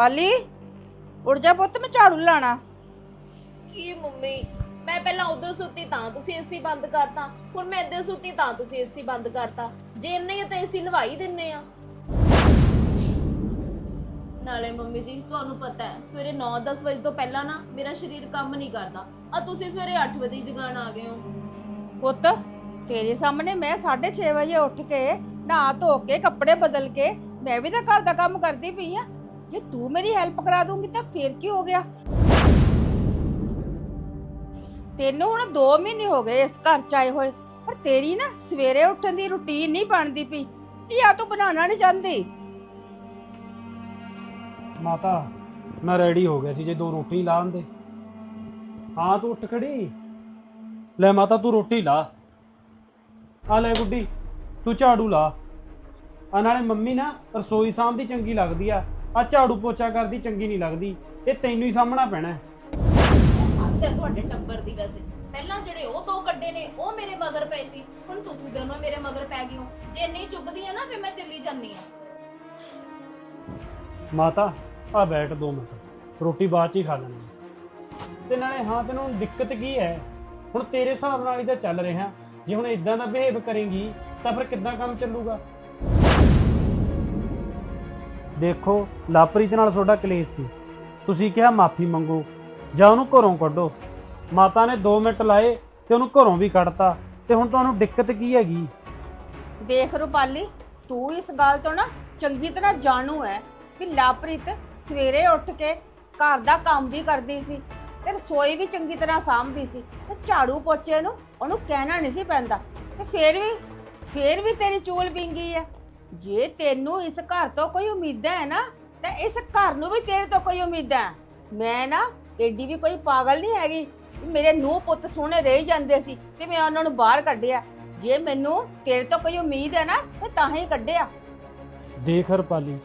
ਪਾਲੀ ਉੱਠ ਜਾ ਪੁੱਤ ਮੈਂ ਝਾੜੂ ਲਾਣਾ। ਕੀ ਮੰਮੀ ਮੈਂ ਪਹਿਲਾਂ ਉਧਰ ਸੁੱਤੀ ਤਾਂ ਤੁਸੀਂ ਏਸੀ ਬੰਦ ਕਰਤਾ ਹੁਣ ਮੈਂ ਇੱਧਰ ਸੁੱਤੀ ਤਾਂ ਤੁਸੀਂ ਏਸੀ ਬੰਦ ਕਰਤਾ। ਜੇ ਇੰਨੇ ਤਾਂ ਏਸੀ ਲਵਾਈ ਦਿੰਨੇ ਆ। ਨਾਲੇ ਮੰਮੀ ਜੀ ਤੁਹਾਨੂੰ ਪਤਾ ਹੈ ਸਵੇਰੇ 9-10 ਵਜੇ ਤੋਂ ਪਹਿਲਾਂ ਨਾ ਮੇਰਾ ਸਰੀਰ ਕੰਮ ਨਹੀਂ ਕਰਦਾ। ਆ ਤੁਸੀਂ ਸਵੇਰੇ 8 ਵਜੇ ਜਗਾਣ ਆ ਗਏ ਹੋ। ਪੁੱਤ ਤੇਰੇ ਸਾਹਮਣੇ ਮੈਂ 6:30 ਵਜੇ ਉੱਠ ਕੇ ਨਹਾ ਧੋ ਕੇ ਕੱਪੜੇ ਬਦਲ ਕੇ ਮੈਂ ਵੀ ਤਾਂ ਘਰ ਦਾ ਕੰਮ ਕਰਦੀ ਪਈ ਆ। ਜੇ ਤੂੰ ਮੇਰੀ ਹੈਲਪ ਕਰਾ ਦੂੰਗੀ ਤਾਂ ਫੇਰ ਕੀ ਹੋ ਗਿਆ? ਤੈਨੂੰ ਹੁਣ 2 ਮਹੀਨੇ ਹੋ ਗਏ ਇਸ ਘਰ ਚ ਆਏ ਹੋਏ, ਪਰ ਤੇਰੀ ਨਾ ਸਵੇਰੇ ਉੱਠਣ ਦੀ ਰੁਟੀਨ ਨਹੀਂ ਬਣਦੀ ਪਈ। ਜਾਂ ਤੂੰ ਬਣਾਉਣਾ ਨਹੀਂ ਚਾਹੁੰਦੀ। ਮਾਤਾ, ਮੈਂ ਰੈਡੀ ਹੋ ਗਿਆ ਸੀ ਜੇ ਦੋ ਰੋਟੀ ਲਾ ਦਿੰਦੇ ਹਾਂ, ਤੂੰ ਉੱਠ ਖੜੀ। ਲੈ ਮਾਤਾ, ਤੂੰ ਰੋਟੀ ਲਾ। ਆ ਲੈ ਗੁੱਡੀ, ਤੂੰ ਝਾੜੂ ਲਾ। ਆ ਨਾਲੇ ਮੰਮੀ ਨਾ ਰਸੋਈ ਸਾਂਭਦੀ ਚੰਗੀ ਲੱਗਦੀ ਆ। ਆ ਝਾੜੂ ਪੋਚਾ ਕਰਦੀ ਚੰਗੀ ਨਹੀਂ ਲੱਗਦੀ। ਇਹ ਤੈਨੂੰ ਹੀ ਸਾਹਮਣਾ ਪੈਣਾ। ਹੈ। ਹੱਦ ਹੈ ਤੁਹਾਡੇ ਟੱਬਰ ਦੀ ਵੈਸੇ। ਪਹਿਲਾਂ ਜਿਹੜੇ ਉਹ ਦੋ ਕੱਡੇ ਨੇ ਉਹ ਮੇਰੇ ਮਗਰ ਪਏ ਸੀ। ਹੁਣ ਤੁਸੀਂ ਦੋਨੋਂ ਮੇਰੇ ਮਗਰ ਪੈ ਗਏ ਹੋ। ਜੇ ਨਹੀਂ ਚੁੱਭਦੀ ਆ ਨਾ ਫਿਰ ਮੈਂ ਚੱਲੀ ਜਾਂਦੀ ਆ। ਮਾਤਾ ਆ ਬੈਠ ਦੋ ਮਿੰਟ। ਰੋਟੀ ਬਾਅਦ ਚ ਹੀ ਖਾ ਲੈਣੀ ਤੇ ਨਾਲੇ ਹਾਂ ਤੈਨੂੰ ਦਿੱਕਤ ਕੀ ਹੈ? ਹੁਣ ਤੇਰੇ ਹਿਸਾਬ ਨਾਲ ਹੀ ਤਾਂ ਚੱਲ ਰਿਹਾ। ਜੇ ਹੁਣ ਇਦਾਂ ਦਾ ਬਿਹੇਵ ਕਰੇਂਗੀ ਤਾਂ ਫਿਰ ਕਿੱਦਾਂ ਕੰਮ ਚੱਲੂਗਾ? ਦੇਖੋ, ਲਾਪਰੀਤ ਨਾਲ ਤੁਹਾਡਾ ਕਲੇਸ਼ ਸੀ। ਤੁਸੀਂ ਕਿਹਾ, ਮਾਫੀ ਮੰਗੋ। ਜਾਂ ਉਹਨੂੰ ਘਰੋਂ ਕੱਢੋ। ਮਾਤਾ ਨੇ 2 ਮਿੰਟ ਲਾਏ ਤੇ ਉਹਨੂੰ ਘਰੋਂ ਵੀ ਕੱਢਤਾ। ਤੇ ਹੁਣ ਤੁਹਾਨੂੰ ਦਿੱਕਤ ਕੀ ਹੈਗੀ? ਦੇਖ ਰੂਪਾਲੀ, ਤੂੰ ਇਸ ਗੱਲ ਤੋਂ ਨਾ ਚੰਗੀ ਤਰ੍ਹਾਂ ਜਾਣੂ ਹੈ ਕਿ ਲਾਪ੍ਰੀਤ ਸਵੇਰੇ ਉੱਠ ਕੇ ਘਰ ਦਾ ਕੰਮ ਵੀ ਕਰਦੀ ਸੀ ਤੇ ਰਸੋਈ ਵੀ ਚੰਗੀ ਤਰ੍ਹਾਂ ਸਾਂਭਦੀ ਸੀ ਤੇ ਝਾੜੂ ਪੋਚੇ ਨੂੰ ਉਹਨੂੰ ਕਹਿਣਾ ਨਹੀਂ ਸੀ ਪੈਂਦਾ। ਤੇ ਫੇਰ ਵੀ ਫੇਰ ਵੀ ਤੇਰੀ ਚੂਲ ਬਿੰਗੀ ਹੈ ਜੇ ਤੈਨੂੰ ਇਸ ਘਰ ਤੋਂ ਕੋਈ ਉਮੀਦ ਹੈ ਨਾ ਤਾਂ ਇਸ ਘਰ ਨੂੰ ਵੀ ਤੇਰੇ ਤੋਂ ਕੋਈ ਉਮੀਦ ਹੈ। ਮੈਂ ਨਾ ਏਡੀ ਵੀ ਕੋਈ ਪਾਗਲ ਨਹੀਂ ਹੈਗੀ ਮੇਰੇ ਨੂੰਹ ਪੁੱਤ ਸੋਹਣੇ ਰਹਿ ਜਾਂਦੇ ਸੀ ਤੇ ਮੈਂ ਉਹਨਾਂ ਨੂੰ ਬਾਹਰ ਕੱਢਿਆ। ਜੇ ਮੈਨੂੰ ਤੇਰੇ ਤੋਂ ਕੋਈ ਉਮੀਦ ਹੈ ਨਾ ਮੈਂ ਤਾਂ ਹੀ ਕੱਢਿਆ। ਦੇਖ ਰੁਪਾਲੀ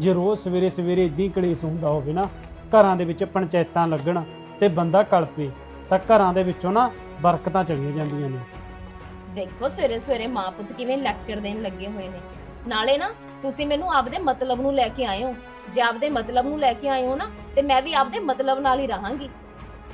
ਜੇ ਰੋਜ਼ ਸਵੇਰੇ ਸਵੇਰੇ ਇਦਾਂ ਹੀ ਕਲੇਸ਼ ਹੁੰਦਾ ਹੋਵੇ ਨਾ ਘਰਾਂ ਦੇ ਵਿੱਚ ਪੰਚਾਇਤਾਂ ਲੱਗਣ ਤੇ ਬੰਦਾ ਕਲਪੇ ਤਾਂ ਘਰਾਂ ਦੇ ਵਿੱਚੋਂ ਨਾ ਬਰਕਤਾਂ ਚਲੀਆਂ ਜਾਂਦੀਆਂ ਨੇ। ਦੇਖੋ ਸਵੇਰੇ ਸਵੇਰੇ ਮਾਂ ਪੁੱਤ ਕਿਵੇਂ ਲੈਕਚਰ ਦੇਣ ਲੱਗੇ ਹੋਏ ਨੇ। ਨਾਲੇ ਨਾ ਤੁਸੀਂ ਮੈਨੂੰ ਆਪਦੇ ਮਤਲਬ ਨੂੰ ਲੈ ਕੇ ਆਏ ਹੋ ਜੇ ਆਪਦੇ ਮਤਲਬ ਨੂੰ ਲੈ ਕੇ ਆਏ ਹੋ ਨਾ, ਤੇ ਮੈਂ ਵੀ ਆਪਦੇ ਮਤਲਬ ਨਾਲ ਹੀ ਰਹਾਂਗੀ।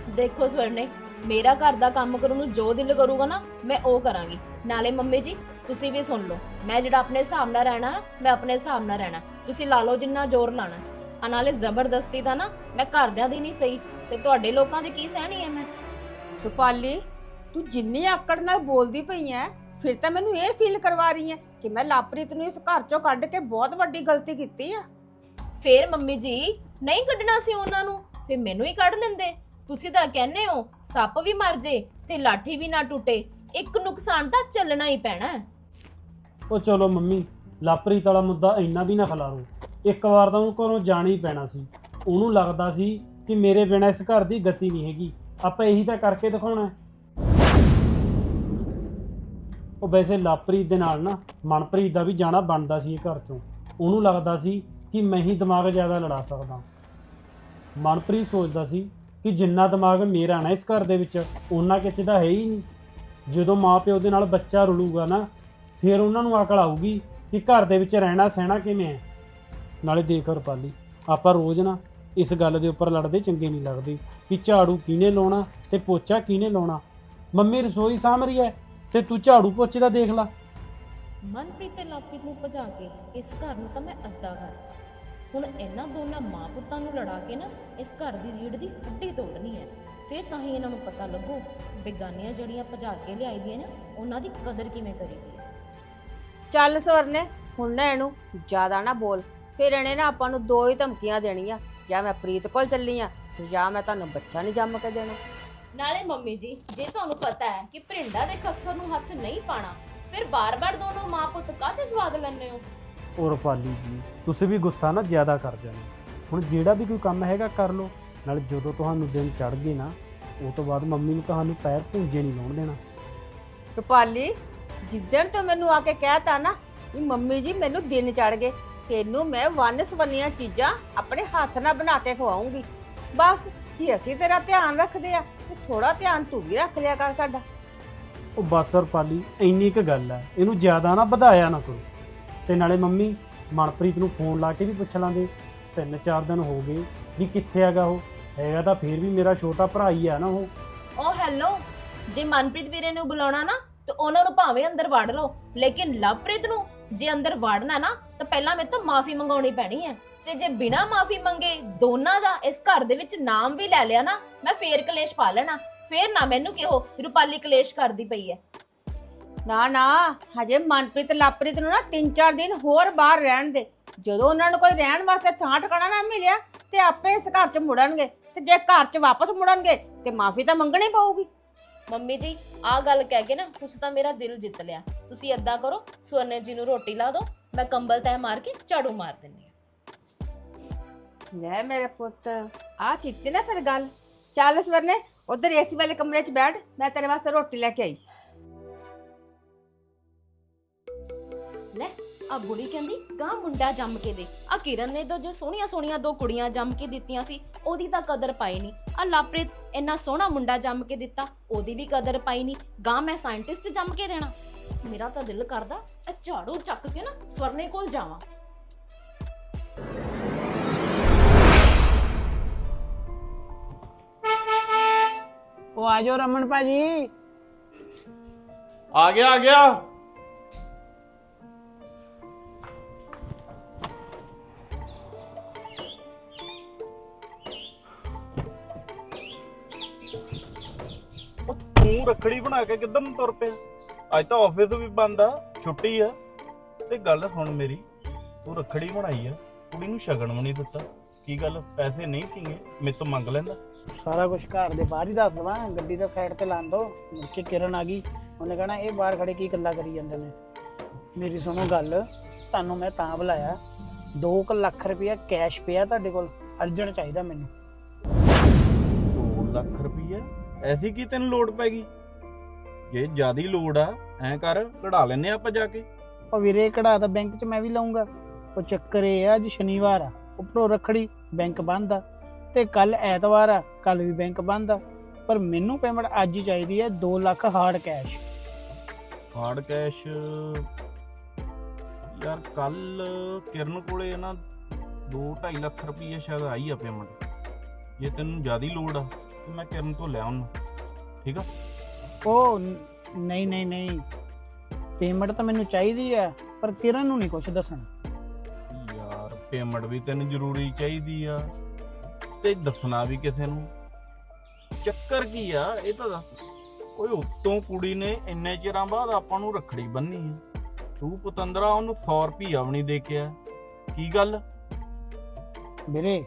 ਦੇਖੋ ਸਵਰਨੇ, ਮੇਰਾ ਘਰ ਦਾ ਕੰਮ ਕਰਨ ਨੂੰ ਜੋ ਦਿਲ ਕਰੂਗਾ ਨਾ, ਮੈਂ ਉਹ ਕਰਾਂਗੀ। ਨਾਲੇ ਮੰਮੀ ਜੀ, ਤੁਸੀਂ ਵੀ ਸੁਣ ਲਓ, ਮੈਂ ਜਿਹੜਾ ਆਪਣੇ ਹਿਸਾਬ ਨਾਲ ਰਹਿਣਾ ਨਾ, ਮੈਂ ਆਪਣੇ ਹਿਸਾਬ ਨਾਲ ਰਹਿਣਾ। ਤੁਸੀਂ ਲਾ ਲਓ ਜਿੰਨਾ ਜ਼ੋਰ ਲਾਣਾ। ਆ ਨਾਲੇ ਜ਼ਬਰਦਸਤੀ ਦਾ ਨਾ, ਮੈਂ ਘਰਦਿਆਂ ਦੀ ਨਹੀਂ ਸਹੀ, ਤੇ ਤੁਹਾਡੇ ਲੋਕਾਂ ਦੀ ਕੀ ਸਹਿਣੀ ਹੈ ਮੈਂ? ਰੂਪਾਲੀ ਤੂੰ ਜਿੰਨੀ ਆਕੜ ਨਾਲ ਬੋਲਦੀ ਪਈ ਐ, ਫਿਰ ਤਾਂ ਮੈਨੂੰ ਇਹ ਫੀਲ ਕਰਵਾ ਰਹੀ ਐ ਕਿ ਮੈਂ ਲਾਪ੍ਰੀਤ ਨੂੰ ਇਸ ਘਰ ਚੋਂ ਕੱਢ ਕੇ ਬਹੁਤ ਵੱਡੀ ਗਲਤੀ ਕੀਤੀ ਆ। ਫੇਰ ਮੰਮੀ ਜੀ, ਨਹੀਂ ਕੱਢਣਾ ਸੀ ਉਹਨਾਂ ਨੂੰ, ਫੇਰ ਮੈਨੂੰ ਹੀ ਕੱਢ ਦਿੰਦੇ ਤੁਸੀਂ ਤਾਂ ਕਹਿੰਦੇ ਹੋ, ਸੱਪ ਵੀ ਮਰ ਜੇ ਤੇ ਲਾਠੀ ਵੀ ਨਾ ਟੁੱਟੇ। ਇੱਕ ਨੁਕਸਾਨ ਤਾਂ ਚੱਲਣਾ ਹੀ ਪੈਣਾ। ਹੈ। ਉਹ ਚਲੋ ਮੰਮੀ, ਲਾਪਰੀਤ ਵਾਲਾ ਮੁੱਦਾ ਇੰਨਾ ਵੀ ਨਾ ਖਲਾਰੋ। ਇੱਕ ਵਾਰ ਤਾਂ ਉਹ ਘਰੋਂ ਜਾਣਾ ਹੀ ਪੈਣਾ ਸੀ। ਉਹਨੂੰ ਲੱਗਦਾ ਸੀ ਕਿ ਮੇਰੇ ਬਿਨਾਂ ਇਸ ਘਰ ਦੀ ਗਤੀ ਨਹੀਂ ਹੈਗੀ। ਆਪਾਂ ਇਹੀ ਤਾਂ ਕਰਕੇ ਦਿਖਾਉਣਾ ਹੈ। ਉਹ ਵੈਸੇ ਲਾਪਰੀਤ ਦੇ ਨਾਲ ਨਾ ਮਨਪ੍ਰੀਤ ਦਾ ਵੀ ਜਾਣਾ ਬਣਦਾ ਸੀ ਇਹ ਘਰ ਚੋਂ। ਉਹਨੂੰ ਲੱਗਦਾ ਸੀ ਕਿ ਮੈਂ ਹੀ ਦਿਮਾਗ ਜ਼ਿਆਦਾ ਲੜਾ ਸਕਦਾ। ਮਨਪ੍ਰੀਤ ਸੋਚਦਾ ਸੀ ਕਿ ਜਿੰਨਾ ਦਿਮਾਗ ਮੇਰਾ ਨਾ ਇਸ ਘਰ ਦੇ ਵਿੱਚ ਉਹਨਾਂ ਕਿਸੇ ਦਾ ਹੈ ਹੀ ਨਹੀਂ। ਜਦੋਂ ਮਾਪਿਓ ਦੇ ਨਾਲ ਬੱਚਾ ਰੁਲੂਗਾ ਨਾ, ਫਿਰ ਉਹਨਾਂ ਨੂੰ ਅਕਲ ਆਊਗੀ ਕਿ ਘਰ ਦੇ ਵਿੱਚ ਰਹਿਣਾ ਸਹਿਣਾ ਕਿਵੇਂ ਹੈ। ਨਾਲੇ ਦੇਖ ਰੁਪਾਲੀ ਆਪਾਂ ਰੋਜ਼ ਨਾ ਇਸ ਗੱਲ ਦੇ ਉੱਪਰ ਲੜਦੇ ਚੰਗੇ ਨਹੀਂ ਲੱਗਦੇ ਕਿ ਝਾੜੂ ਕਿਹਨੇ ਲਾਉਣਾ ਤੇ ਪੋਚਾ ਕਿਹਨੇ ਲਾਉਣਾ। ਮੰਮੀ ਰਸੋਈ ਸਾਂਭ ਰਹੀ ਹੈ ਤੇ ਤੂੰ ਝਾੜੂ ਪੋਚੇ ਦਾ ਦੇਖ ਲੈ। ਮਨਪ੍ਰੀਤ ਤੇ ਲਾਪ੍ਰੀਤ ਨੂੰ ਭਜਾ ਕੇ ਇਸ ਘਰ ਨੂੰ ਤਾਂ ਮੈਂ ਅੱਧਾ ਕਰ। ਹੁਣ ਇਹਨਾਂ ਦੋਨਾਂ ਮਾਂ ਪੁੱਤਾਂ ਨੂੰ ਲੜਾ ਕੇ ਨਾ ਇਸ ਘਰ ਦੀ ਰੀੜ ਦੀ ਹੱਡੀ ਤੋੜਨੀ ਹੈ। ਫਿਰ ਤਾਂ ਹੀ ਇਹਨਾਂ ਨੂੰ ਪਤਾ ਲੱਗੂ ਬੇਗਾਨੀਆਂ ਜਿਹੜੀਆਂ ਭਜਾ ਕੇ ਲਿਆਈ ਦੀਆਂ ਨੇ ਉਹਨਾਂ ਦੀ ਕਦਰ ਕਿਵੇਂ ਕਰੀਦੀ ਹੈ ਚੱਲ ਸਵਰਨੇ ਹੁਣ ਨਾ ਇਹਨੂੰ ਜ਼ਿਆਦਾ ਨਾ ਬੋਲ। ਫਿਰ ਇਹਨੇ ਨਾ ਆਪਾਂ ਨੂੰ ਦੋ ਹੀ ਧਮਕੀਆਂ ਦੇਣੀਆਂ। ਜਾਂ ਮੈਂ ਪ੍ਰੀਤ ਕੋਲ ਚੱਲੀ ਆ ਜਾਂ ਮੈਂ ਤੁਹਾਨੂੰ ਬੱਚਾ ਨਹੀਂ ਜੰਮ ਕੇ ਦੇਣਾ। ਨਾਲੇ ਮੰਮੀ ਜੀ ਜੇ ਤੁਹਾਨੂੰ ਪਤਾ ਹੈ ਕਿ ਭਰਿੰਡਾ ਦੇ ਖੱਖਰ ਨੂੰ ਹੱਥ ਨਹੀਂ ਪਾਣਾ ਫਿਰ ਬਾਰ-ਬਾਰ ਦੋਨੋਂ ਮਾਂ ਪੁੱਤ ਕਾਹਦੇ ਸਵਾਦ ਲੈਂਦੇ ਹੋ? ਔਰ ਰੁਪਾਲੀ ਜੀ ਤੁਸੀਂ ਵੀ ਗੁੱਸਾ ਨਾ ਜ਼ਿਆਦਾ ਕਰ ਜਾਂਦੇ ਹੁਣ ਜਿਹੜਾ ਵੀ ਕੋਈ ਕੰਮ ਹੈਗਾ ਕਰ ਲਓ ਨਾਲੇ ਜਦੋਂ ਤੁਹਾਨੂੰ ਦਿਨ ਚੜ ਗਏ ਨਾ ਉਹ ਤੋਂ ਬਾਅਦ ਮੰਮੀ ਨੂੰ ਤੁਹਾਨੂੰ ਪੈਰ ਭੁੰਜੇ ਨਹੀਂ ਲਾਉਣ ਦੇਣਾ। ਰੂਪਾਲੀ ਜਿੱਦਣ ਤੋਂ ਮੈਨੂੰ ਆ ਕੇ ਕਹਿਤਾ ਨਾ ਵੀ ਮੰਮੀ ਜੀ ਮੈਨੂੰ ਦਿਨ ਚੜ ਗਏ ਤੈਨੂੰ ਮੈਂ ਵੰਨ ਸਵੰਨੀਆਂ ਚੀਜ਼ਾਂ ਆਪਣੇ ਹੱਥ ਨਾਲ ਬਣਾ ਕੇ ਖਵਾਉਂਗੀ। ਬਸ ਜੇ ਅਸੀਂ ਤੇਰਾ ਧਿਆਨ ਰੱਖਦੇ ਆ। ਤੇ ਥੋੜਾ ਧਿਆਨ ਤੂੰ ਵੀ ਰੱਖ ਲਿਆ ਕਰ ਸਾਡਾ। ਉਹ ਬਸ ਰੁਪਾਲੀ ਇੰਨੀ ਕੁ ਗੱਲ ਹੈ। ਇਹਨੂੰ ਜ਼ਿਆਦਾ ਨਾ ਵਧਾਇਆ ਨਾ ਕਰੋ। ਤੇ ਨਾਲੇ ਮੰਮੀ ਮਨਪ੍ਰੀਤ ਨੂੰ ਫੋਨ ਲਾ ਕੇ ਵੀ ਪੁੱਛ ਲਾਂਦੇ 3-4 ਦਿਨ ਹੋ ਗਏ ਵੀ ਕਿੱਥੇ ਹੈਗਾ ਉਹ। ਹੈਗਾ ਤਾਂ ਫਿਰ ਵੀ ਮੇਰਾ ਛੋਟਾ ਭਰਾ ਹੀ ਆ ਨਾ ਉਹ। ਓ ਹੈਲੋ ਜੇ ਮਨਪ੍ਰੀਤ ਵੀਰੇ ਨੂੰ ਬੁਲਾਉਣਾ ਨਾ ਤੇ ਉਹਨਾਂ ਨੂੰ ਭਾਵੇਂ ਅੰਦਰ ਵੜ ਲਓ। ਲੇਕਿਨ ਲਵਪ੍ਰੀਤ ਨੂੰ ਜੇ ਅੰਦਰ ਵੜਨਾ ਨਾ ਤਾਂ ਪਹਿਲਾਂ ਮੇਰੇ ਤੋਂ ਮਾਫੀ ਮੰਗਾਉਣੀ ਪੈਣੀ ਹੈ। ਤੇ ਜੇ ਬਿਨਾ ਮਾਫੀ ਮੰਗੇ ਦੋਨਾਂ ਦਾ ਇਸ ਘਰ ਦੇ ਵਿੱਚ ਨਾਮ ਵੀ ਲੈ ਲਿਆ ਨਾ ਮੈਂ ਫੇਰ ਕਲੇਸ਼ ਪਾ ਲੈਣਾ। ਫੇਰ ਨਾ ਮੈਨੂੰ ਕਿਹੋ ਰੂਪਾਲੀ ਕਲੇਸ਼ ਕਰਦੀ ਪਈ ਹੈ ਨਾ ਨਾ ਹਜੇ ਮਨਪ੍ਰੀਤ ਲਾਪ੍ਰੀਤ ਨੂੰ ਨਾ 3-4 ਦਿਨ ਹੋਰ ਬਾਹਰ ਰਹਿਣ ਦੇ। ਜਦੋਂ ਉਹਨਾਂ ਨੂੰ ਕੋਈ ਰਹਿਣ ਵਾਸਤੇ ਥਾਂ ਟਿਕਾਣਾ ਨਾ ਮਿਲਿਆ ਤੇ ਆਪੇ ਇਸ ਘਰ 'ਚ ਮੁੜਨਗੇ। ਤੇ ਜੇ ਘਰ 'ਚ ਵਾਪਸ ਮੁੜਨਗੇ ਤੇ ਮਾਫੀ ਤਾਂ ਮੰਗਣੀ ਪਊਗੀ। ਮੰਮੀ ਜੀ ਆਹ ਗੱਲ ਕਹਿ ਕੇ ਨਾ ਤੁਸੀਂ ਤਾਂ ਮੇਰਾ ਦਿਲ ਜਿੱਤ ਲਿਆ। ਤੁਸੀਂ ਏਦਾਂ ਕਰੋ ਸਵਰਨੇ ਜੀ ਨੂੰ ਰੋਟੀ ਲਾ ਦਿਓ ਮੈਂ ਕੰਬਲ ਤੈ ਮਾਰ ਕੇ ਝਾੜੂ ਮਾਰ ਦਿੰਨੀ ਲੈ ਮੇਰੇ ਪੁੱਤ ਆ ਕੀਤੀ ਨਾ ਫਿਰ ਗੱਲ। ਚੱਲ ਸਵਰਨੇ, ਉਧਰ ਏਸੀ ਵਾਲੇ ਕਮਰੇ 'ਚ ਬੈਠ, ਮੈਂ ਤੇਰੇ ਵਾਸਤੇ ਰੋਟੀ ਲੈ ਕੇ ਆਈ। ਲੈ ਆ ਬੁੜੀ ਕਹਿੰਦੀ ਗਾਂ ਮੁੰਡਾ ਜੰਮ ਕੇ ਦੇ। ਆ ਕਿਰਨ ਨੇ ਤਾਂ ਜੋ ਸੋਹਣੀਆਂ ਸੋਹਣੀਆਂ ਦੋ ਕੁੜੀਆਂ ਜੰਮ ਕੇ ਦਿੱਤੀਆਂ ਸੀ, ਉਹਦੀ ਤਾਂ ਕਦਰ ਪਾਈ ਨਹੀਂ। ਆ ਲਾਪ੍ਰੀਤ ਇੰਨਾ ਸੋਹਣਾ ਮੁੰਡਾ ਜੰਮ ਕੇ ਦਿੱਤਾ, ਉਹਦੀ ਵੀ ਕਦਰ ਪਾਈ ਨਹੀਂ। ਗਾਂ ਮੈਂ ਸਾਇੰਟਿਸਟ ਜੰਮ ਕੇ ਦੇਣਾ। ਮੇਰਾ ਤਾਂ ਦਿਲ ਕਰਦਾ, ਇਹ ਝਾੜੂ ਚੱਕ ਕੇ ਨਾ ਸਵਰਨੇ ਕੋਲ ਜਾਵਾਂ। ਉਹ ਆ ਜਾਓ ਰਮਨ ਭਾਜੀ। ਆ ਗਿਆ ਆ ਗਿਆ। ਉਹ ਤੂੰ ਰੱਖੜੀ ਬਣਾ ਕੇ ਕਿੱਧਰ ਨੂੰ ਤੁਰ ਪਿਆ? ਅੱਜ ਤਾਂ ਆਫਿਸ ਵੀ ਬੰਦ ਆ ਛੁੱਟੀ ਆ। ਤੇ ਗੱਲ ਸੁਣ ਮੇਰੀ ਤੂੰ ਰੱਖੜੀ ਬਣਾਈ ਆ ਕੁੜੀ ਨੂੰ ਸ਼ਗਨ ਵੀ ਨਹੀਂ ਦਿੱਤਾ। ਕੀ ਗੱਲ ਪੈਸੇ ਨਹੀਂ ਸੀਗੇ ਮੇਰੇ ਤੋਂ ਮੰਗ ਲੈਂਦਾ? ਸਾਰਾ ਕੁਝ ਘਰ ਦੇ ਬਾਹਰ ਹੀ ਦੱਸ ਦਵਾਂ ਗੱਡੀ ਦਾ ਸਾਈਡ ਤੇ ਲਾਂ ਦੋ ਮੁਰਕੇ ਕਿਰਨ ਆ ਗਈ। ਉਹਨੇ ਕਹਣਾ ਇਹ ਬਾਹਰ ਖੜੇ ਕੀ ਗੱਲਾਂ ਕਰੀ ਜਾਂਦੇ ਨੇ? ਮੇਰੀ ਸੁਣੋ ਗੱਲ ਤੁਹਾਨੂੰ ਮੈਂ ਤਾਂ ਬੁਲਾਇਆ। 2 ਲੱਖ ਰੁਪਇਆ ਕੈਸ਼ ਪਿਆ ਤੁਹਾਡੇ ਕੋਲ ਅਰਜੈਂਟ ਚਾਹੀਦਾ ਮੈਨੂੰ। 2 ਲੱਖ ਰੁਪਈਆ ਐਸੀ ਕੀ ਤੈਨੂੰ ਲੋੜ ਪੈ ਗਈ? ਜੇ ਜਿਆਦੀ ਲੋੜ ਆ ਐ ਕਰ ਕਢਾ ਲੈਨੇ ਆਪਾਂ ਜਾ ਕੇ। ਉਹ ਵੀਰੇ ਕਢਾ ਤਾਂ ਬੈਂਕ 'ਚ ਮੈਂ ਵੀ ਲਾਉਂਗਾ ਉਹ ਚੱਕਰ ਇਹ ਆ ਅੱਜ ਸ਼ਨੀਵਾਰ ਆ। ਉੱਪਰੋਂ ਰੱਖੜੀ ਬੈਂਕ ਬੰਦ ਆ। ਤੇ ਕੱਲ ਐਤਵਾਰ ਆ ਕੱਲ ਵੀ ਬੈਂਕ ਬੰਦ ਆ। ਪਰ ਮੈਨੂੰ ਪੇਮੈਂਟ ਅੱਜ ਹੀ ਚਾਹੀਦੀ ਹੈ 2 lakh hard cash hard cash ਯਾਰ ਕੱਲ ਕਿਰਨ ਕੋਲੇ ਨਾ 2.5 ਲੱਖ ਰੁਪਈਆ ਸ਼ਾਇਦ ਆਈ ਆ ਪੇਮੈਂਟ ਜੇ ਤੈਨੂੰ ਜ਼ਿਆਦੀ ਲੋੜ ਆ ਤੇ ਮੈਂ ਕਿਰਨ ਤੋਂ ਲੈ ਆਉਣਾ ਠੀਕ ਆ? ਉਹ ਨਹੀਂ ਨਹੀਂ ਨਹੀਂ। ਪੇਮੈਂਟ ਤਾਂ ਮੈਨੂੰ ਚਾਹੀਦੀ ਹੈ ਪਰ ਕਿਰਨ ਨੂੰ ਨਹੀਂ ਕੁਝ ਦੱਸਣਾ। ਯਾਰ ਪੇਮੈਂਟ ਵੀ ਤੈਨੂੰ ਜ਼ਰੂਰੀ ਚਾਹੀਦੀ ਆ। ਤੇ ਦੱਸਣਾ ਵੀ ਕਿਸੇ ਨੂੰ। ਚੱਕਰ ਕੀ ਆ, ਇਹ ਤਾਂ ਦੱਸ। ਓਏ, ਉੱਤੋਂ ਕੁੜੀ ਨੇ ਇੰਨੇ ਚਿਰਾਂ ਬਾਅਦ ਆਪਾਂ ਨੂੰ ਰੱਖੜੀ ਬੰਨੀ ਆ। ਤੂੰ ਪਤੰਦਰਾ ਉਹਨੂੰ 100 ਰੁਪਈਆ ਵੀ ਨਹੀਂ ਦੇ ਕੇ ਆ ਕੀ ਗੱਲ? ਵੀਰੇ,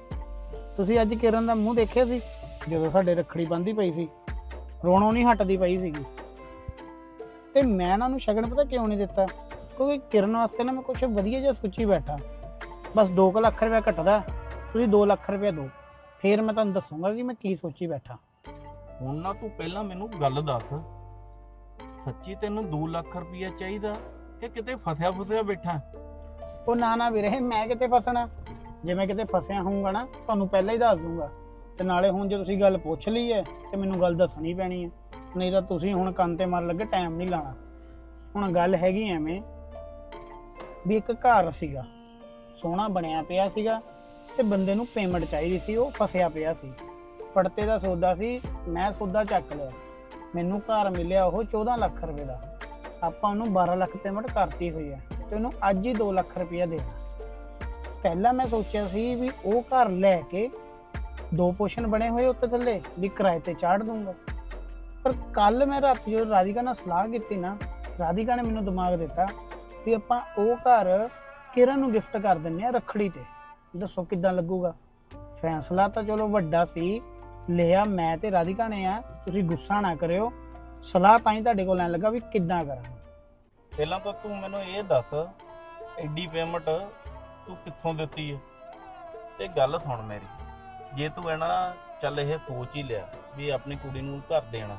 ਤੁਸੀਂ ਅੱਜ ਕਿਰਨ ਦਾ ਮੂੰਹ ਦੇਖਿਆ ਸੀ? ਜਦੋਂ ਸਾਡੇ ਰੱਖੜੀ ਬੰਦੀ ਪਈ ਸੀ। ਰੋਣੋਂ ਨਹੀਂ ਹਟਦੀ ਪਈ ਸੀਗੀ। ਤੇ ਮੈਂ ਇਹਨਾਂ ਨੂੰ ਸ਼ਗਨ ਪਤਾ ਕਿਉਂ ਨਹੀਂ ਦਿੱਤਾ? ਕਿਉਂਕਿ ਕਿਰਨ ਵਾਸਤੇ ਨਾ ਮੈਂ ਕੁਝ ਵਧੀਆ ਜਿਹਾ ਸੋਚੀ ਬੈਠਾ। ਬਸ 2 ਲੱਖ ਰੁਪਏ ਘਟਦਾ। ਤੁਸੀਂ 2 ਲੱਖ ਰੁਪਏ ਦਿਓ। ਫੇਰ ਮੈਂ ਤੁਹਾਨੂੰ ਦੱਸੂਗਾ ਕਿ ਮੈਂ ਕੀ ਸੋਚੀ ਬੈਠਾ। ਹੁਣ ਨਾ ਤੂੰ ਪਹਿਲਾਂ ਮੈਨੂੰ ਗੱਲ ਦੱਸ। ਸੱਚੀ ਤੈਨੂੰ 2 ਲੱਖ ਰੁਪਈਆ ਚਾਹੀਦਾ ਕਿ ਕਿਤੇ ਫਸਿਆ ਫੁਸਿਆ ਬੈਠਾ? ਉਹ ਨਾ ਨਾ ਵੀਰੇ ਮੈਂ ਕਿਤੇ ਫਸਣਾ? ਜੇ ਮੈਂ ਕਿਤੇ ਫਸਿਆ ਹੋਊਗਾ ਨਾ ਤੁਹਾਨੂੰ ਪਹਿਲਾਂ ਹੀ ਦੱਸ ਦੂੰਗਾ। ਤੇ ਨਾਲੇ ਹੁਣ ਜੇ ਤੁਸੀਂ ਗੱਲ ਪੁੱਛ ਲਈ ਹੈ ਤੇ ਮੈਨੂੰ ਗੱਲ ਦੱਸਣੀ ਪੈਣੀ ਹੈ। ਨਹੀਂ ਤਾਂ ਤੁਸੀਂ ਹੁਣ ਕੰਨ ਤੇ ਮਾਰ ਲੱਗੇ ਟਾਈਮ ਨਹੀਂ ਲਾਣਾ ਹੁਣ ਗੱਲ ਹੈਗੀ ਐਵੇਂ ਵੀ ਇੱਕ ਘਰ ਸੀਗਾ ਸੋਹਣਾ ਬਣਿਆ ਪਿਆ ਸੀਗਾ ਤੇ ਬੰਦੇ ਨੂੰ ਪੇਮੈਂਟ ਚਾਹੀਦੀ ਸੀ, ਉਹ ਫਸਿਆ ਪਿਆ ਸੀ। ਪੜਤੇ ਦਾ ਸੌਦਾ ਸੀ, ਮੈਂ ਸੌਦਾ ਚੱਕ ਲਿਆ। ਮੈਨੂੰ ਘਰ ਮਿਲਿਆ ਉਹ 14 ਲੱਖ ਰੁਪਏ ਦਾ। ਆਪਾਂ ਉਹਨੂੰ 12 ਲੱਖ ਪੇਮੈਂਟ ਕਰਤੀ ਹੋਈ ਹੈ ਤੇ ਉਹਨੂੰ ਅੱਜ ਹੀ 2 ਲੱਖ ਰੁਪਇਆ ਦੇ ਪਹਿਲਾਂ ਮੈਂ ਸੋਚਿਆ ਸੀ ਵੀ ਉਹ ਘਰ ਲੈ ਕੇ ਦੋ ਪੋਸ਼ਨ ਬਣੇ ਹੋਏ ਉੱਤੇ ਥੱਲੇ, ਵੀ ਕਿਰਾਏ ਤੇ ਚਾੜ ਦੂੰਗਾ। ਪਰ ਕੱਲ ਮੈਂ ਰਾਤੀ ਜਦੋਂ ਰਾਧਿਕਾ ਨਾਲ ਸਲਾਹ ਕੀਤੀ ਨਾ, ਰਾਧਿਕਾ ਨੇ ਮੈਨੂੰ ਦਿਮਾਗ ਦਿੱਤਾ ਵੀ ਆਪਾਂ ਉਹ ਘਰ ਕਿਰਨ ਨੂੰ ਗਿਫਟ ਕਰ ਦਿੰਨੇ ਆ ਰੱਖੜੀ ਤੇ। ਦੱਸੋ ਕਿੱਦਾਂ ਲੱਗੂਗਾ? ਫੈਸਲਾ ਤਾਂ ਚਲੋ ਵੱਡਾ ਸੀ। ਲਿਆ ਮੈਂ ਤੇ ਰਾਧਿਕਾ ਨੇ ਆ ਤੁਸੀਂ ਗੁੱਸਾ ਨਾ ਕਰਿਓ। ਸਲਾਹ ਤਾਂ ਹੀ ਤੁਹਾਡੇ ਕੋਲ ਲੈਣ ਲੱਗਾ ਵੀ ਕਿੱਦਾਂ ਕਰਾਂ। ਪਹਿਲਾਂ ਤਾਂ ਤੂੰ ਮੈਨੂੰ ਇਹ ਦੱਸ ਐਡੀ ਪੇਮੈਂਟ ਤੂੰ ਕਿੱਥੋਂ ਦਿੱਤੀ ਹੈ ਤੇ ਗੱਲ ਸੁਣ ਮੇਰੀ। ਜੇ ਤੂੰ ਇਹਨਾਂ ਚੱਲ ਇਹ ਸੋਚ ਹੀ ਲਿਆ ਵੀ ਆਪਣੀ ਕੁੜੀ ਨੂੰ ਘਰ ਦੇਣਾ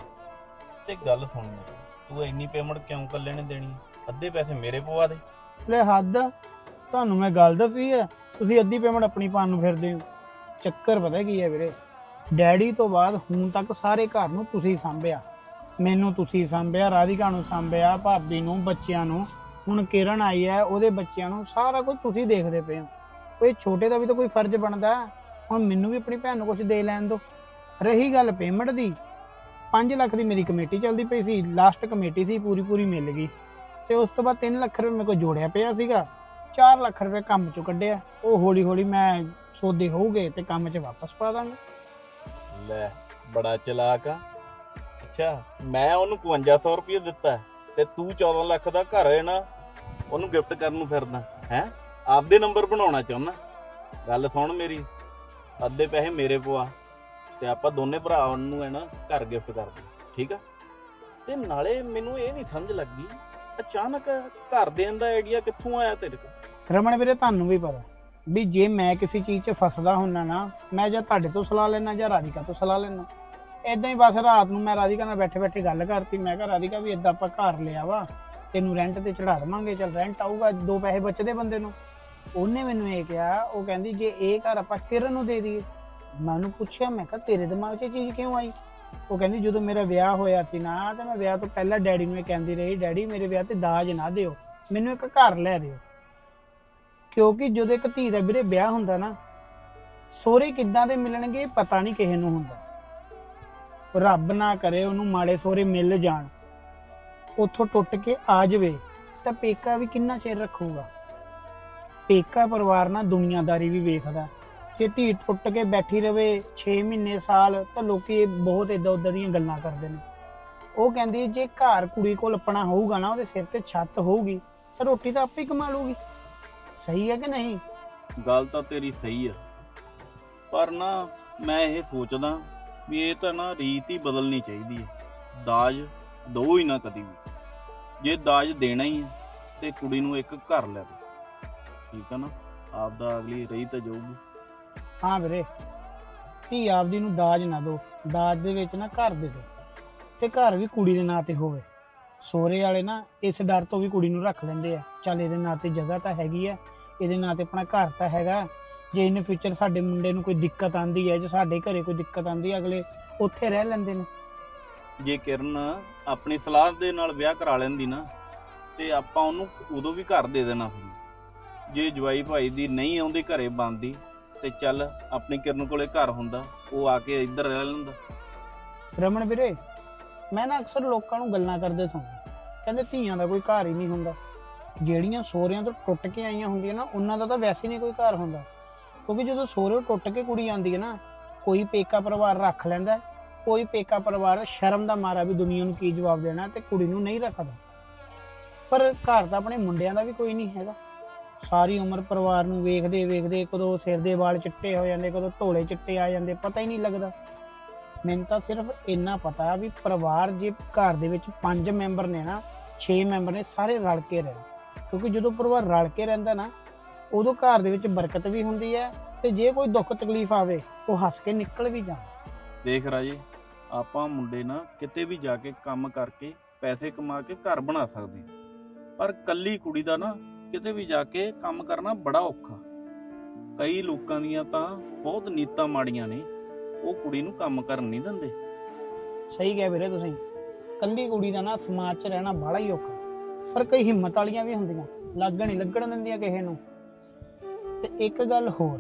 ਤੇ ਗੱਲ ਸੁਣ ਮੇਰੀ। ਤੂੰ ਇੰਨੀ ਪੇਮੈਂਟ ਕਿਉਂ ਕੱਲੇ ਨੇ ਦੇਣੀ? ਅੱਧੇ ਪੈਸੇ ਮੇਰੇ ਪਵਾ ਦੇ। ਲੈ ਹੱਦ। ਤੁਹਾਨੂੰ ਮੈਂ ਗੱਲ ਦੱਸੀ ਹੈ, ਤੁਸੀਂ ਅੱਧੀ ਪੇਮੈਂਟ ਆਪਣੀ ਪਾਣ ਨੂੰ ਫਿਰਦੇ ਹੋ। ਚੱਕਰ ਪਤਾ ਕੀ ਹੈ ਵੀਰੇ, ਡੈਡੀ ਤੋਂ ਬਾਅਦ ਹੁਣ ਤੱਕ ਸਾਰੇ ਘਰ ਨੂੰ ਤੁਸੀਂ ਸੰਭਿਆ। ਮੈਨੂੰ ਤੁਸੀਂ ਸੰਭਿਆ, ਰਾਧਿਕਾ ਨੂੰ ਸੰਭਿਆ, ਭਾਬੀ ਨੂੰ, ਬੱਚਿਆਂ ਨੂੰ। ਹੁਣ ਕਿਰਨ ਆਈ ਹੈ, ਉਹਦੇ ਬੱਚਿਆਂ ਨੂੰ ਸਾਰਾ ਕੁਝ ਤੁਸੀਂ ਦੇਖਦੇ ਪਏ ਹੋ। ਕੋਈ ਛੋਟੇ ਦਾ ਵੀ ਤਾਂ ਕੋਈ ਫਰਜ਼ ਬਣਦਾ ਹੁਣ ਮੈਨੂੰ ਵੀ ਆਪਣੀ ਭੈਣ ਨੂੰ ਕੁਝ ਦੇ ਲੈਣ ਦਿਓ। ਰਹੀ ਗੱਲ ਪੇਮੈਂਟ ਦੀ 5 ਲੱਖ ਦੀ ਮੇਰੀ ਕਮੇਟੀ ਚੱਲਦੀ ਪਈ ਸੀ ਲਾਸਟ ਕਮੇਟੀ ਸੀ ਪੂਰੀ ਪੂਰੀ ਮਿਲ ਗਈ। ਤੇ ਉਸ ਤੋਂ ਬਾਅਦ 3 ਲੱਖ ਰੁਪਏ ਮੇਰੇ ਕੋਲ ਜੋੜਿਆ ਪਿਆ ਸੀਗਾ। 4 ਲੱਖ ਰੁਪਏ ਕੰਮ ਚੋਂ ਕੱਢਿਆ। ਉਹ ਹੌਲੀ ਹੌਲੀ ਮੈਂ ਸੌਦੇ ਹੋਊਗੇ ਤੇ ਕੰਮ 'ਚ ਵਾਪਸ ਪਾ ਦਾਂਗਾ। ਲੈ, ਬੜਾ ਚਲਾਕ ਆ। ਅੱਛਾ, ਮੈਂ ਉਹਨੂੰ 5500 ਰੁਪਏ ਦਿੱਤਾ ਤੇ ਤੂੰ 14 ਲੱਖ ਦਾ ਘਰ ਹੈ ਨਾ, ਉਹਨੂੰ ਗਿਫਟ ਕਰਨ ਨੂੰ ਫਿਰਦਾ ਹੈ ਆਪਦੇ ਨੰਬਰ ਬਣਾਉਣਾ ਚਾਹੁੰਦਾ। ਗੱਲ ਸੁਣ ਮੇਰੀ, ਅੱਧੇ ਪੈਸੇ ਮੇਰੇ ਪਵਾ ਤੇ ਆਪਾਂ ਦੋਨੇ ਭਰਾ ਉਹਨੂੰ ਹੈ ਨਾ, ਘਰ ਗਿਫਟ ਕਰਦੇ। ਠੀਕ ਆ? ਤੇ ਨਾਲੇ ਮੈਨੂੰ ਇਹ ਨਹੀਂ ਸਮਝ ਲੱਗੀ ਅਚਾਨਕ ਘਰ ਦੇਣ ਦਾ ਆਈਡੀਆ ਕਿੱਥੋਂ ਆਇਆ ਤੇਰੇ ਕੋਲ? ਰਮਨ ਵੀਰੇ, ਤੁਹਾਨੂੰ ਵੀ ਪਤਾ ਵੀ ਜੇ ਮੈਂ ਕਿਸੇ ਚੀਜ਼ 'ਚ ਫਸਦਾ ਹੁੰਨਾ ਨਾ, ਮੈਂ ਜਾਂ ਤੁਹਾਡੇ ਤੋਂ ਸਲਾਹ ਲੈਣਾ ਜਾਂ ਰਾਧਿਕਾ ਤੋਂ ਸਲਾਹ ਲੈਣਾ ਇਦਾਂ ਹੀ ਬਸ ਰਾਤ ਨੂੰ ਮੈਂ ਰਾਧਿਕਾ ਨਾਲ ਬੈਠੇ ਬੈਠੇ ਗੱਲ ਕਰਤੀ, ਮੈਂ ਕਿਹਾ, ਰਾਧਿਕਾ ਵੀ ਇਦਾਂ ਆਪਾਂ ਘਰ ਲਿਆ ਵਾ, ਤੈਨੂੰ ਰੈਂਟ ਤੇ ਚੜਾ ਦੇਵਾਂਗੇ, ਚਲ ਰੈਂਟ ਆਊਗਾ, ਦੋ ਪੈਸੇ ਬਚਦੇ ਬੰਦੇ ਨੂੰ। ਉਹਨੇ ਮੈਨੂੰ ਇਹ ਕਿਹਾ, ਉਹ ਕਹਿੰਦੀ, ਜੇ ਇਹ ਘਰ ਆਪਾਂ ਕਿਰਨ ਨੂੰ ਦੇ ਦਈਏ। ਮੈਂ ਉਹਨੂੰ ਪੁੱਛਿਆ, ਮੈਂ ਕਿਹਾ, ਤੇਰੇ ਦਿਮਾਗ 'ਚ ਇਹ ਚੀਜ਼ ਕਿਉਂ ਆਈ? ਉਹ ਕਹਿੰਦੀ, ਜਦੋਂ ਮੇਰਾ ਵਿਆਹ ਹੋਇਆ ਸੀ ਨਾ, ਤੇ ਮੈਂ ਵਿਆਹ ਤੋਂ ਪਹਿਲਾਂ ਡੈਡੀ ਨੂੰ ਇਹ ਕਹਿੰਦੀ ਰਹੀ, ਡੈਡੀ, ਮੇਰੇ ਵਿਆਹ ਤੇ ਦਾਜ ਨਾ ਦਿਓ, ਮੈਨੂੰ ਇੱਕ ਘਰ ਲੈ ਦਿਓ। ਕਿਉਂਕਿ ਜਦੋਂ ਇੱਕ ਧੀ ਦਾ ਵੀਰੇ ਵਿਆਹ ਹੁੰਦਾ ਨਾ, ਸੋਹਰੇ ਕਿੱਦਾਂ ਦੇ ਮਿਲਣਗੇ ਪਤਾ ਨਹੀਂ ਕਿਸੇ ਨੂੰ ਹੁੰਦਾ। ਰੱਬ ਨਾ ਕਰੇ ਉਹਨੂੰ ਮਾੜੇ ਸੋਹਰੇ ਮਿਲ ਜਾਣ। ਉੱਥੋਂ ਟੁੱਟ ਕੇ ਆ ਜਾਵੇ, ਤਾਂ ਪੇਕਾ ਵੀ ਕਿੰਨਾ ਚਿਰ ਰੱਖੂਗਾ? ਪੇਕਾ ਪਰਿਵਾਰ ਨਾਲ ਦੁਨੀਆਦਾਰੀ ਵੀ ਵੇਖਦਾ। ਜੇ ਧੀ ਟੁੱਟ ਕੇ ਬੈਠੀ ਰਵੇ 6 ਮਹੀਨੇ ਸਾਲ, ਤਾਂ ਲੋਕੀ ਬਹੁਤ ਇਦਾਂ ਉਦਾਂ ਦੀਆਂ ਗੱਲਾਂ ਕਰਦੇ ਨੇ। ਉਹ ਕਹਿੰਦੀ ਜੇ ਘਰ ਕੁੜੀ ਕੋਲ ਆਪਣਾ ਹੋਊਗਾ ਨਾ, ਉਹਦੇ ਸਿਰ ਤੇ ਛੱਤ ਹੋਊਗੀ, ਤਾਂ ਰੋਟੀ ਤਾਂ ਆਪੇ ਹੀ ਕਮਾ ਲੂਗੀ ਸਹੀ ਹੈ ਕਿ ਨਹੀਂ? ਗੱਲ ਤਾਂ ਤੇਰੀ ਸਹੀ ਆ। ਪਰ ਨਾ, ਮੈਂ ਇਹ ਸੋਚਦਾ ਵੀ ਇਹ ਤਾਂ ਨਾ ਰੀਤ ਹੀ ਬਦਲਣੀ ਚਾਹੀਦੀ ਹੈ। ਦਾਜ ਦੋ ਹੀ ਨਾ ਕਦੀ ਵੀ। ਜੇ ਦਾਜ ਦੇਣਾ ਹੀ ਹੈ, ਤੇ ਕੁੜੀ ਨੂੰ ਇੱਕ ਘਰ ਲੈ ਦੇ। ਠੀਕ ਆ ਨਾ? ਆਪਦਾ ਅਗਲੀ ਰਹੀ ਤਾਂ ਜਾਊਗੀ। ਹਾਂ ਵੀਰੇ। ਧੀ ਆਪਦੀ ਨੂੰ ਦਾਜ ਨਾ ਦਿਓ। ਦਾਜ ਦੇ ਵਿੱਚ ਨਾ ਘਰ ਦੇ ਦਿਓ। ਤੇ ਘਰ ਵੀ ਕੁੜੀ ਦੇ ਨਾਂ ਤੇ ਹੋਵੇ। ਸੋਹਰੇ ਵਾਲੇ ਨਾ ਇਸ ਡਰ ਤੋਂ ਵੀ ਕੁੜੀ ਨੂੰ ਰੱਖ ਲੈਂਦੇ ਆ। ਚੱਲ ਇਹਦੇ ਨਾਂ ਤੇ ਜਗ੍ਹਾ ਤਾਂ ਹੈਗੀ ਆ। ਇਹਦੇ ਨਾਂ ਤੇ ਆਪਣਾ ਘਰ ਤਾਂ ਹੈਗਾ। ਜੇ ਇਨ ਫਿਊਚਰ ਸਾਡੇ ਮੁੰਡੇ ਨੂੰ ਕੋਈ ਦਿੱਕਤ ਆਂਦੀ ਹੈ ਜੇ ਸਾਡੇ ਘਰੇ ਕੋਈ ਦਿੱਕਤ ਆਂਦੀ ਹੈ ਅਗਲੇ, ਉੱਥੇ ਰਹਿ ਲੈਂਦੇ ਨੇ। ਜੇ ਕਿਰਨ ਆਪਣੀ ਸਲਾਹ ਦੇ ਨਾਲ ਵਿਆਹ ਕਰਾ ਲੈਂਦੀ ਨਾ, ਤੇ ਆਪਾਂ ਉਹਨੂੰ ਉਦੋਂ ਵੀ ਘਰ ਦੇ ਦੇਣਾ ਸੀ। ਜੇ ਜਵਾਈ ਭਾਈ ਦੀ ਨਹੀਂ ਆਉਂਦੀ ਘਰੇ ਬੰਦੀ ਤੇ ਚੱਲ ਆਪਣੀ ਕਿਰਨ ਕੋਲੇ ਘਰ ਹੁੰਦਾ, ਉਹ ਆ ਕੇ ਇੱਧਰ ਰਹਿ ਲੈਂਦਾ। ਰਮਨ ਵੀਰੇ, ਮੈਂ ਨਾ ਅਕਸਰ ਲੋਕਾਂ ਨੂੰ ਗੱਲਾਂ ਕਰਦੇ ਸੁਣਦਾ। ਕਹਿੰਦੇ ਧੀਆਂ ਦਾ ਕੋਈ ਘਰ ਹੀ ਨਹੀਂ ਹੁੰਦਾ। ਜਿਹੜੀਆਂ ਸੋਹਰਿਆਂ ਤੋਂ ਟੁੱਟ ਕੇ ਆਈਆਂ ਹੁੰਦੀਆਂ ਨਾ, ਉਹਨਾਂ ਦਾ ਤਾਂ ਵੈਸੇ ਨਹੀਂ ਕੋਈ ਘਰ ਹੁੰਦਾ। ਕਿਉਂਕਿ ਜਦੋਂ ਸੋਹਰਿਓ ਟੁੱਟ ਕੇ ਕੁੜੀ ਆਉਂਦੀ ਹੈ ਨਾ, ਕੋਈ ਪੇਕਾ ਪਰਿਵਾਰ ਰੱਖ ਲੈਂਦਾ ਕੋਈ ਪੇਕਾ ਪਰਿਵਾਰ ਸ਼ਰਮ ਦਾ ਮਾਰਾ ਵੀ ਦੁਨੀਆ ਨੂੰ ਕੀ ਜਵਾਬ ਦੇਣਾ ਤੇ ਕੁੜੀ ਨੂੰ ਨਹੀਂ ਰੱਖਦਾ। ਪਰ ਘਰ ਤਾਂ ਆਪਣੇ ਮੁੰਡਿਆਂ ਦਾ ਵੀ ਕੋਈ ਨਹੀਂ ਹੈਗਾ। ਸਾਰੀ ਉਮਰ ਪਰਿਵਾਰ ਨੂੰ ਵੇਖਦੇ ਵੇਖਦੇ ਕਦੋਂ ਸਿਰ ਦੇ ਵਾਲ ਚਿੱਟੇ ਹੋ ਜਾਂਦੇ, ਕਦੋਂ ਧੋਲੇ ਚਿੱਟੇ ਆ ਜਾਂਦੇ, ਪਤਾ ਹੀ ਨਹੀਂ ਲੱਗਦਾ। ਮੈਨੂੰ ਤਾਂ ਸਿਰਫ ਇੰਨਾ ਪਤਾ ਵੀ ਪਰਿਵਾਰ ਜੇ ਘਰ ਦੇ ਵਿੱਚ ਪੰਜ ਮੈਂਬਰ ਨੇ ਨਾ 6 ਮੈਂਬਰ ਨੇ, ਸਾਰੇ ਰਲ ਕੇ ਰਹਿਣ। ਕਿਉਂਕਿ ਜਦੋਂ ਪਰਿਵਾਰ ਰਲ ਕੇ ਰਹਿੰਦਾ ਨਾ, ਉਦੋਂ ਘਰ ਦੇ ਵਿੱਚ ਬਰਕਤ ਵੀ ਹੁੰਦੀ ਹੈ ਤੇ ਜੇ ਕੋਈ ਦੁੱਖ ਤਕਲੀਫ ਆਵੇ, ਉਹ ਹੱਸ ਕੇ ਨਿਕਲ ਵੀ ਜਾਂਦਾ। ਦੇਖ ਰਾਜੇ, ਆਪਾਂ ਮੁੰਡੇ ਨਾ ਕਿਤੇ ਵੀ ਜਾ ਕੇ ਕੰਮ ਕਰਕੇ ਪੈਸੇ ਕਮਾ ਕੇ ਘਰ ਬਣਾ ਸਕਦੇ ਪਰ ਕੱਲੀ ਕੁੜੀ ਦਾ ਨਾ ਕਿਤੇ ਵੀ ਜਾ ਕੇ ਕੰਮ ਕਰਨਾ ਬੜਾ ਔਖਾ। ਕਈ ਲੋਕਾਂ ਦੀਆਂ ਤਾਂ ਬਹੁਤ ਨੀਤਾਂ ਮਾੜੀਆਂ ਨੇ, ਉਹ ਕੁੜੀ ਨੂੰ ਕੰਮ ਕਰਨ ਨਹੀਂ ਦਿੰਦੇ। ਸਹੀ ਕਹਿ ਵੀਰੇ ਤੁਸੀਂ। ਕੱਲੀ ਕੁੜੀ ਦਾ ਨਾ ਸਮਾਜ 'ਚ ਰਹਿਣਾ ਬੜਾ ਹੀ ਔਖਾ। ਪਰ ਕਈ ਹਿੰਮਤ ਵਾਲੀਆਂ ਵੀ ਹੁੰਦੀਆਂ, ਲੱਗਣ ਹੀ ਲੱਗਣ ਦਿੰਦੀਆਂ ਕਿਸੇ ਨੂੰ। ਤੇ ਇੱਕ ਗੱਲ ਹੋਰ,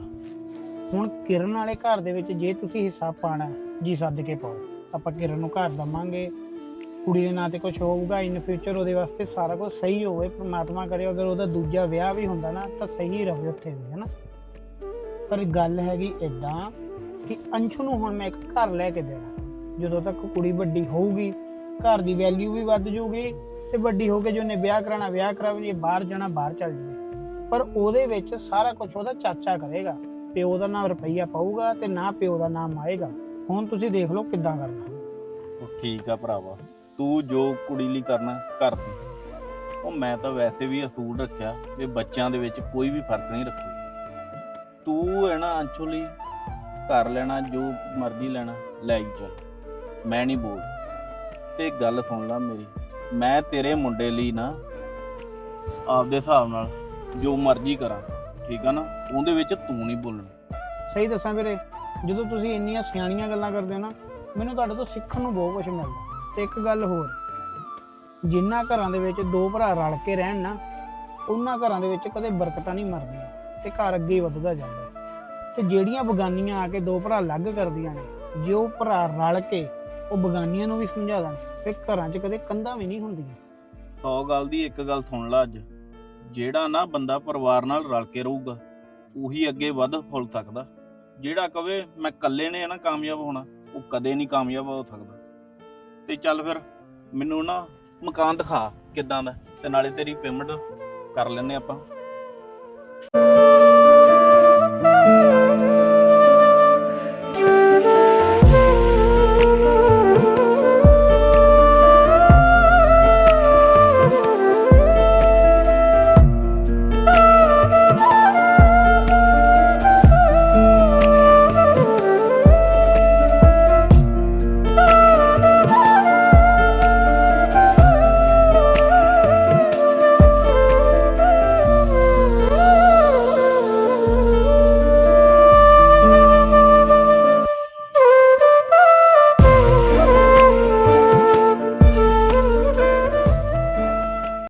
ਹੁਣ ਕਿਰਨ ਵਾਲੇ ਘਰ ਦੇ ਵਿੱਚ ਜੇ ਤੁਸੀਂ ਹਿੱਸਾ ਪਾਣਾ ਜੀ ਸੱਦ ਕੇ ਪਾਓ। ਆਪਾਂ ਕਿਰਨ ਨੂੰ ਘਰ ਦਵਾਂਗੇ ਕੁੜੀ ਦੇ ਨਾਂ ਤੇ ਕੁਝ ਹੋਊਗਾ ਇਨ ਫਿਊਚਰ ਉਹਦੇ ਵਾਸਤੇ ਸਾਰਾ ਕੁਝ ਸਹੀ ਹੋਵੇ, ਪ੍ਰਮਾਤਮਾ ਕਰੇ, ਅਗਰ ਉਹਦਾ ਦੂਜਾ ਵਿਆਹ ਵੀ ਹੁੰਦਾ ਨਾ, ਤਾਂ ਸਹੀ ਰਵੇ ਉੱਥੇ ਵੀ ਹਨਾ ਪਰ ਗੱਲ ਹੈਗੀ ਇਦਾਂ ਕਿ ਅੰਸ਼ੂ ਨੂੰ ਹੁਣ ਮੈਂ ਇੱਕ ਘਰ ਲੈ ਕੇ ਦੇਣਾ। ਜਦੋਂ ਤੱਕ ਕੁੜੀ ਵੱਡੀ ਹੋਊਗੀ, ਘਰ ਦੀ ਵੈਲਿਊ ਵੀ ਵੱਧ ਜਾਊਗੀ ਤੇ ਵੱਡੀ ਹੋ ਕੇ ਜੇ ਉਹਨੇ ਵਿਆਹ ਕਰਾਣਾ ਵਿਆਹ ਕਰਾਵੇ ਬਾਹਰ ਜਾਣਾ, ਬਾਹਰ ਚੱਲ ਜਾਵੇ। ਪਰ ਉਹਦੇ ਵਿੱਚ ਸਾਰਾ ਕੁਝ ਉਹਦਾ ਚਾਚਾ ਕਰੇਗਾ। ਪਿਓ ਦਾ ਨਾਮ ਰੁਪਈਆ ਪਾਊਗਾ ਤੇ ਨਾ ਪਿਓ ਦਾ ਨਾਮ ਆਏਗਾ। ਹੁਣ ਤੁਸੀਂ ਦੇਖ ਲਓ ਕਿੱਦਾਂ ਕਰਨਾ। ਠੀਕ ਆ ਭਰਾਵਾ। ਤੂੰ ਜੋ ਕੁੜੀ ਲਈ ਕਰਨਾ ਕਰ ਤੂੰ। ਉਹ ਮੈਂ ਤਾਂ ਵੈਸੇ ਵੀ ਅਸੂਲ ਰੱਖਿਆ ਵੀ ਬੱਚਿਆਂ ਦੇ ਵਿੱਚ ਕੋਈ ਵੀ ਫ਼ਰਕ ਨਹੀਂ ਰੱਖੂ। ਤੂੰ ਹੈ ਨਾ ਅੰਸ਼ੂ ਲਈ ਕਰ ਲੈਣਾ, ਜੋ ਮਰਜ਼ੀ ਲੈਣਾ, ਲੈ ਹੀ ਚੱਲ। ਮੈਂ ਨਹੀਂ ਬੋਲ। ਤੇ ਗੱਲ ਸੁਣ ਲੈ ਮੇਰੀ, ਮੈਂ ਤੇਰੇ ਮੁੰਡੇ ਲਈ ਨਾ ਆਪਦੇ ਹਿਸਾਬ ਨਾਲ ਜੋ ਮਰਜ਼ੀ ਕਰਾਂ, ਠੀਕ ਆ ਨਾ? ਉਹਦੇ ਵਿੱਚ ਤੂੰ ਨਹੀਂ ਬੋਲਣਾ। ਸਹੀ ਦੱਸਾਂ ਵੀਰੇ, ਜਦੋਂ ਤੁਸੀਂ ਇੰਨੀਆਂ ਸਿਆਣੀਆਂ ਗੱਲਾਂ ਕਰਦੇ ਹੋ ਨਾ, ਮੈਨੂੰ ਤੁਹਾਡੇ ਤੋਂ ਸਿੱਖਣ ਨੂੰ ਬਹੁਤ ਕੁਝ ਮਿਲਦਾ। ਤੇ ਇੱਕ ਗੱਲ ਹੋਰ। ਜਿੰਨਾ ਘਰਾਂ ਦੇ ਵਿੱਚ ਦੋ ਭਰਾ ਰਲ ਕੇ ਰਹਿਣ ਨਾ, ਉਹਨਾਂ ਘਰਾਂ ਦੇ ਵਿੱਚ ਕਦੇ ਬਰਕਤਾਂ ਨਹੀਂ ਮਰਦੀਆਂ ਤੇ ਘਰ ਅੱਗੇ ਹੀ ਵੱਧਦਾ ਜਾਂਦਾ। ਤੇ ਜਿਹੜੀਆਂ ਬਗਾਨੀਆਂ ਆ ਕੇ ਦੋ ਭਰਾ ਅਲੱਗ ਕਰਦੀਆਂ ਨੇ, ਜੇ ਉਹ ਭਰਾ ਰਲ ਕੇ ਉਹ ਬਗਾਨੀਆਂ ਨੂੰ ਵੀ ਸਮਝਾ ਦੇਣ ਤੇ ਘਰਾਂ 'ਚ ਕਦੇ ਕੰਧਾਂ ਵੀ ਨਹੀਂ ਹੁੰਦੀਆਂ। ਸੌ ਗੱਲ ਦੀ ਇੱਕ ਗੱਲ ਸੁਣ ਲੈ ਅੱਜ। ਜਿਹੜਾ ਨਾ ਬੰਦਾ ਪਰਿਵਾਰ ਨਾਲ ਰਲ ਕੇ ਰਹੂਗਾ, ਉਹੀ ਅੱਗੇ ਵੱਧ ਫੁੱਲ ਸਕਦਾ। ਜਿਹੜਾ ਕਵੇ, ਮੈਂ ਇਕੱਲੇ ਨੇ ਨਾ ਕਾਮਯਾਬ ਹੋਣਾ, ਉਹ ਕਦੇ ਨਹੀਂ ਕਾਮਯਾਬ ਹੋ ਸਕਦਾ। ਤੇ ਚੱਲ ਫਿਰ ਮੈਨੂੰ ਨਾ ਮਕਾਨ ਦਿਖਾ ਕਿੱਦਾਂ ਦਾ ਤੇ ਨਾਲੇ ਤੇਰੀ ਪੇਮੈਂਟ ਕਰ ਲੈਨੇ ਆਪਾਂ।